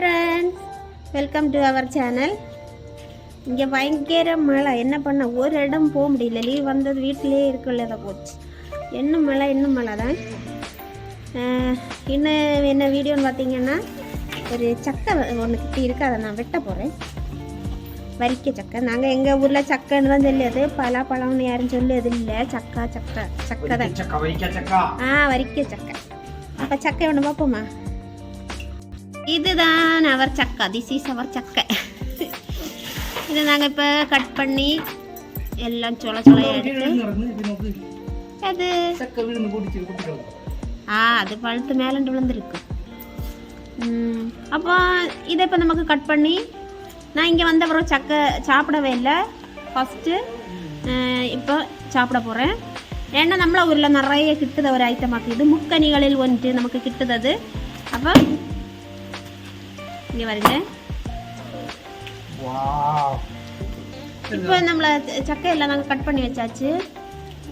Friends welcome to our channel இங்கே பயங்கர மழை. என்ன பண்ண? ஒரு இடம் போக முடியல. லீவ் வந்தது வீட்டிலே இருக்கல போச்சு. இன்னும் மழை? இன்னும் மழை தான்? இன்னும் என்ன வீடியோன்னு பார்த்தீங்கன்னா ஒரு சக்கை ஒன்று கிட்டி இருக்குது அதை நான் வெட்ட போகிறேன் வரிக்க சக்கை. நாங்கள் எங்கள் ஊரில் சக்கைன்னு தான் சொல்லியது. பலா பழம்னு யாரும் சொல்லியது இல்லை. சக்கா சக்கை சக்கை தான். ஆ வரிக்க சக்கை. அப்போ சக்கை ஒன்று பார்ப்போமா? இதுதான் அவர் சக்கா. திஸ் இஸ் அவர் சக்கை. இதை நாங்கள் இப்போ கட் பண்ணி எல்லாம் சொல சொலையாக எடுத்து அது ஆ அது பழுத்து மேலண்டு விழுந்துருக்கு. அப்போ இதை இப்போ நமக்கு கட் பண்ணி நான் இங்கே வந்த பிறகு சக்கை சாப்பிடவே இல்லை. ஃபஸ்ட்டு இப்போ சாப்பிட போகிறேன் ஏன்னா நம்மள ஊரில் நிறைய கிட்டுத ஒரு ஐட்டமாக்கு இது முக்கனிகளில் ஒன்று நமக்கு கிட்டுதது அப்போ இங்கே வருங்க இப்போ நம்மளை சக்கையெல்லாம் நாங்கள் கட் பண்ணி வச்சாச்சு.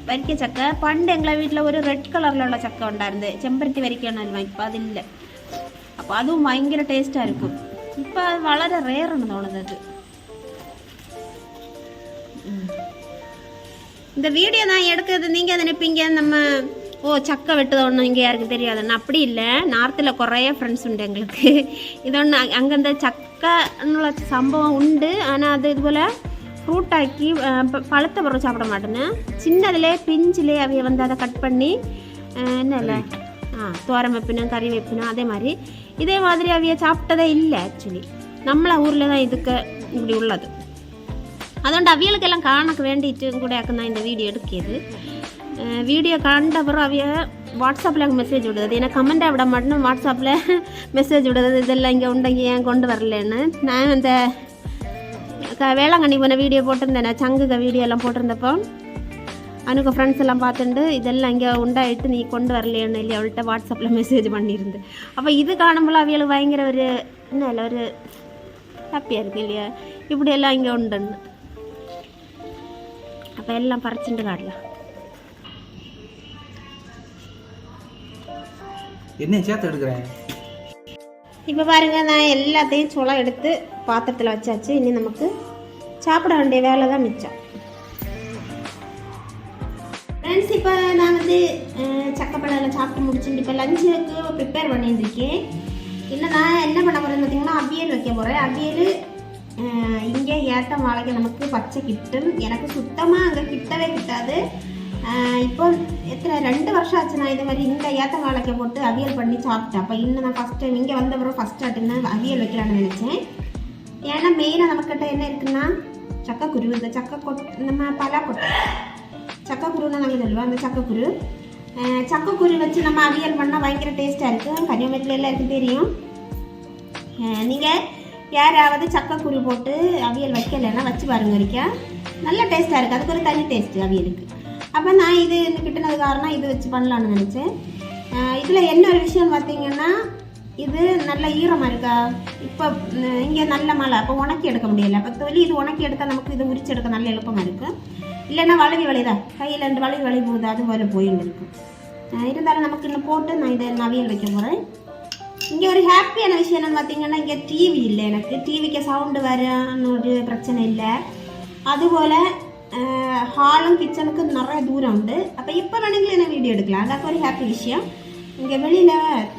வரிக்க சக்கை. பண்டு எங்களை வீட்டில் ஒரு ரெட் கலரில் உள்ள சக்கை உண்டாருந்து செம்பருத்தி வரிக்கணும் இப்போ அது இல்லை. அப்போ அதுவும் பயங்கர டேஸ்ட்டாக இருக்கும். இப்போ அது வளர ரேர்னு தோணுது அது. இந்த வீடியோ நான் எடுக்கிறது நீங்கள் நினைப்பீங்க? நம்ம ஓ சக்கை வெட்டுது ஒன்று இங்கே யாருக்கு தெரியாதுன்னு அப்படி இல்லை நார்த்தில் குறைய ஃப்ரெண்ட்ஸ் உண்டு எங்களுக்கு இது ஒன்று அங்கே இந்த சக்கைன்னுள்ள சம்பவம் உண்டு ஆனால் அது இதுபோல் ஃப்ரூட் ஆக்கி அஹ், ப- பழுத்த பிறகு சாப்பிட மாட்டேன்னு சின்னதுலே பிஞ்சிலே அவைய வந்து அதை கட் பண்ணி அஹ், என்ன இல்லை ஆ தோரம் வைப்பினும் கறி வைப்பினும் அதே மாதிரி இதே மாதிரி அவைய சாப்பிட்டதே இல்லை ஆக்சுவலி നമ്മളെ ஊரில் தான் இதுக்கு இப்படி உள்ளது അതുകൊണ്ട് അവിയൽക്കെല്ലാം കാണക്ക് വേണ്ടിയിട്ട് കൂടെ ആക്കുന്ന இந்த வீடியோ எடுக்கியது வீடியோ கண்டவரும் அவைய வாட்ஸ்அப்பில் எனக்கு மெசேஜ் விடுறது எனக்கு கமெண்ட்டாக விட மாட்டேன்னு வாட்ஸ்அப்பில் மெசேஜ் விடுறது இதெல்லாம் இங்கே உண்டங்க ஏன் கொண்டு வரலன்னு. நான் அந்த வேளாங்கண்ணி போன வீடியோ போட்டிருந்தேன் சங்குக வீடியோ எல்லாம் போட்டிருந்தப்போ அனுக்கு ஃப்ரெண்ட்ஸ் எல்லாம் பார்த்துட்டு இதெல்லாம் இங்கே உண்டாயிட்டு நீ கொண்டு வரலையேன்னு இல்லை அவள்கிட்ட வாட்ஸ்அப்பில் மெசேஜ் பண்ணியிருந்து. அப்போ இது காணும்போது அவியலுக்கு பயங்கர ஒரு என்ன இல்லை ஒரு ஹாப்பியாக இருக்கு இல்லையா? இப்படியெல்லாம் இங்கே உண்டுன்னு. அப்போ எல்லாம் பறிச்சுட்டு காட்டலாம். என்ன சேர்த்து எடுக்கிறேன். இப்போ பாருங்க நான் எல்லாத்தையும் சுளம் எடுத்து பாத்திரத்தில் வச்சாச்சு. இனி நமக்கு சாப்பிட வேண்டிய வேலை தான் மிச்சம். ஃப்ரெண்ட்ஸ் இப்போ நான் வந்து சக்கப்பழம் சாப்பிட்டு முடிச்சுட்டு இப்போ லஞ்சுக்கு ப்ரிப்பேர் பண்ணிட்டு இல்லை நான் என்ன பண்ண போகிறேன்னு பார்த்தீங்கன்னா அவியல் வைக்க போகிறேன் அவியல் இங்கே ஏற்ற வாழைக்கு நமக்கு பச்சை கிட்டும். எனக்கு சுத்தமாக அங்கே கிட்டவே கிட்டாது. இப்போ எத்தனை ரெண்டு வருஷம் ஆச்சு நான் இது மாதிரி இந்த ஏத்த வாழைக்க போட்டு அவியல் பண்ணி சாப்பிட்டேன். அப்போ இன்னும் நான் ஃபஸ்ட் டைம் இங்கே வந்த ஃபஸ்ட் டைம் தான் அவியல் வைக்கலான்னு நினச்சேன். ஏன்னா மெயினாக நம்மக்கிட்ட என்ன இருக்குன்னா சக்கக்குரு இந்த சக்கை கொட் நம்ம பலா கொட்டை சக்கக்குருன்னு நாங்கள் சொல்லுவோம் அந்த சக்கக்குரு. சக்கக்குரு வச்சு நம்ம அவியல் பண்ணால் பயங்கர டேஸ்ட்டாக இருக்கும். கன்னியாகுமரியில் எல்லாம் தெரியும். நீங்கள் யாராவது சக்கக்குரு போட்டு அவியல் வைக்கலைன்னா வச்சு பாருங்க வரைக்கா நல்ல டேஸ்ட்டாக இருக்குது அதுக்கு ஒரு தனி டேஸ்ட்டு அவியலுக்கு. அப்போ நான் இது இந்த கிட்டினது காரணம் இது வச்சு பண்ணலான்னு நினச்சேன். இதில் என்ன ஒரு விஷயம் பார்த்தீங்கன்னா இது நல்ல ஈரமாக இருக்கா? இப்போ இங்கே நல்ல மழை. அப்போ உணக்கி எடுக்க முடியல. அப்போ தொழில் இது உணக்கி எடுத்தால் நமக்கு இது உரிச்சு எடுக்க நல்ல எளுப்பமாக இருக்கும் இல்லைன்னா வளைவி வளைதா கையில் ரெண்டு வளைவி வளைவு போகுது அது போல போயின்னு இருக்கும் இருந்தாலும் நமக்கு இன்னும் போட்டு நான் இதை நவியல் வைக்க போகிறேன் இங்கே ஒரு ஹாப்பியான விஷயம் என்னன்னு பார்த்தீங்கன்னா இங்கே டிவி இல்லை எனக்கு. டிவிக்கு சவுண்டு வரன்னு ஒரு பிரச்சனை இல்லை. அதுபோல் ஹாலும் கிச்சனுக்கு நிறைய தூரம் உண்டு அப்போ இப்போ நினைக்கல என்ன வீடியோ எடுக்கலாம் அதாக்க ஒரு ஹாப்பி விஷயம் இங்கே வெளியில்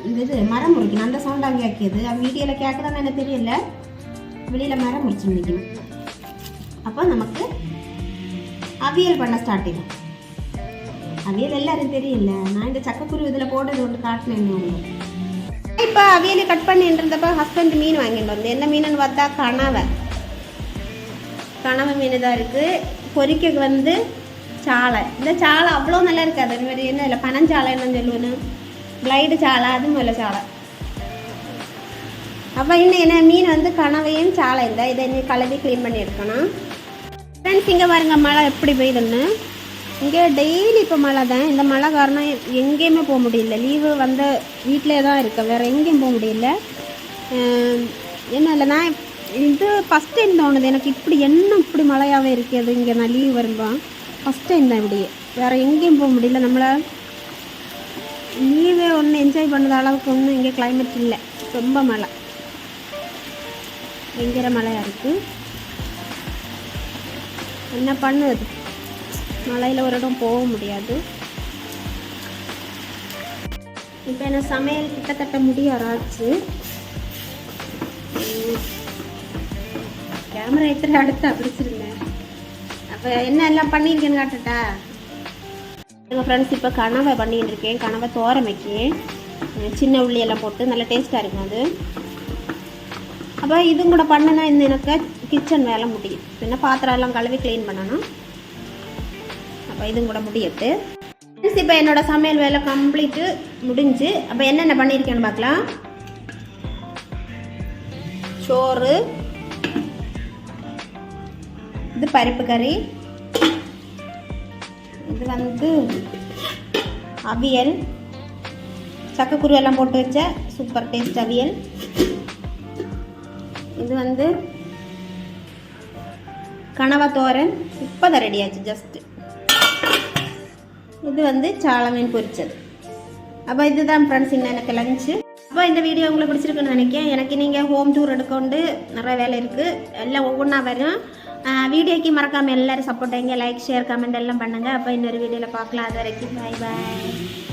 இந்த இது மரம் முறிக்கணும் அந்த சவுண்டாக ஆக்கியது அது வீடியோவில் கேட்குதான்னு எனக்கு தெரியல வெளியில் மரம் முறிச்சு நிற்கணும் அப்போ நமக்கு அவியல் பண்ண ஸ்டார்ட் செய்யும் அவியல் எல்லாரும் தெரியல நான் இந்த சக்கக்குரு இதில் போட்டது ஒன்று காட்டினேன் உங்களுக்கு இப்போ அவியல் கட் பண்ணிட்டு இருந்தப்போ ஹஸ்பண்ட் மீன் வாங்கிட்டு வந்து என்ன மீனுன்னு பார்த்தா கனவை கனவை மீன் தான் இருக்குது பொரிக்க வந்து சாலை. இந்த சாலை அவ்வளோ நல்லா இருக்காது அது மாதிரி என்ன இல்லை பனஞ்சாலை என்ன சொல்லுவேன்னு பிளைடு சாலை அது முதல்ல சாலை. அப்போ இன்னும் என்ன மீன் வந்து கனவையும் சாலை இந்த இதை இன்னும் கலவி க்ளீன் பண்ணி எடுக்கணும். ஃப்ரெண்ட்ஸ் இங்கே பாருங்க மழை எப்படி பெய்யுதுன்னு. இங்கே டெய்லி இப்போ மழை தான். இந்த மழை காரணம் எங்கேயுமே போக முடியல. லீவு வந்த வீட்டிலே தான் இருக்கேன் வேறு எங்கேயும் போக முடியல. என்ன இல்லை நான் இது ஃபஸ்ட் டைம் தோணுது எனக்கு இப்படி என்ன இப்படி மழையாகவே இருக்குது இங்கே நான் லீவ் வரும்போது ஃபஸ்ட் டைம் தான் இப்படி. வேறு எங்கேயும் போக முடியல. நம்மளை லீவே ஒன்று என்ஜாய் பண்ணுற அளவுக்கு ஒன்றும் இங்கே கிளைமேட் இல்லை. ரொம்ப மழை. பயங்கர மழையாக இருக்குது என்ன பண்ணுது மழையில் ஒரு இடம் போக முடியாது. இப்போ என்ன சமையல் கிட்டத்தட்ட முடியாராச்சு. கேமரா எத்தனை அடுத்து பிடிச்சிருந்தேன் அப்போ என்ன எல்லாம் பண்ணியிருக்கேன்னு காட்டுட்டா? எங்கள் ஃப்ரெண்ட்ஸ் இப்போ கனவை பண்ணிட்டு இருக்கேன். கனவை தோரமைக்கு சின்ன உள்ளி எல்லாம் போட்டு நல்லா டேஸ்ட்டாக இருக்கும் அது. அப்போ இதுவும் கூட பண்ணனா இந்த எனக்கு கிச்சன் வேலை முடியும். என்ன பாத்திரம் எல்லாம் கழுவி க்ளீன் பண்ணணும். அப்போ இதுவும் கூட முடியட்டு. ஃப்ரெண்ட்ஸ் இப்போ என்னோட சமையல் வேலை கம்ப்ளீட்டு முடிஞ்சு அப்போ என்னென்ன பண்ணியிருக்கேன்னு பார்க்கலாம். சோறு இது பருப்பு கறி. இது வந்து அவியல். சக்கக்குரு எல்லாம் போட்டு வச்ச சூப்பர் டேஸ்ட் அவியல். இது வந்து கனவா தோரன். இப்போ தான் ரெடி ஆச்சு ஜஸ்ட்டு இது வந்து சாலமீன் பொரிச்சது. அப்போ இதுதான் ஃப்ரெண்ட்ஸ் இன்னும் எனக்கு லஞ்சு அப்போ இந்த வீடியோ உங்களுக்கு பிடிச்சிருக்குன்னு நினைக்கிறேன். எனக்கு நீங்கள் ஹோம் டூர் எடுக்கொண்டு நிறைய வேலை இருக்குது எல்லாம் ஒவ்வொன்றா வரும். வீடியோக்கு மறக்காமல் எல்லாரும் சப்போர்ட் வைங்க லைக் ஷேர் கமெண்ட் எல்லாம் பண்ணுங்கள் அப்போ இன்னொரு வீடியோவில் பார்க்கலாம். அது வரைக்கும் பாய் பாய்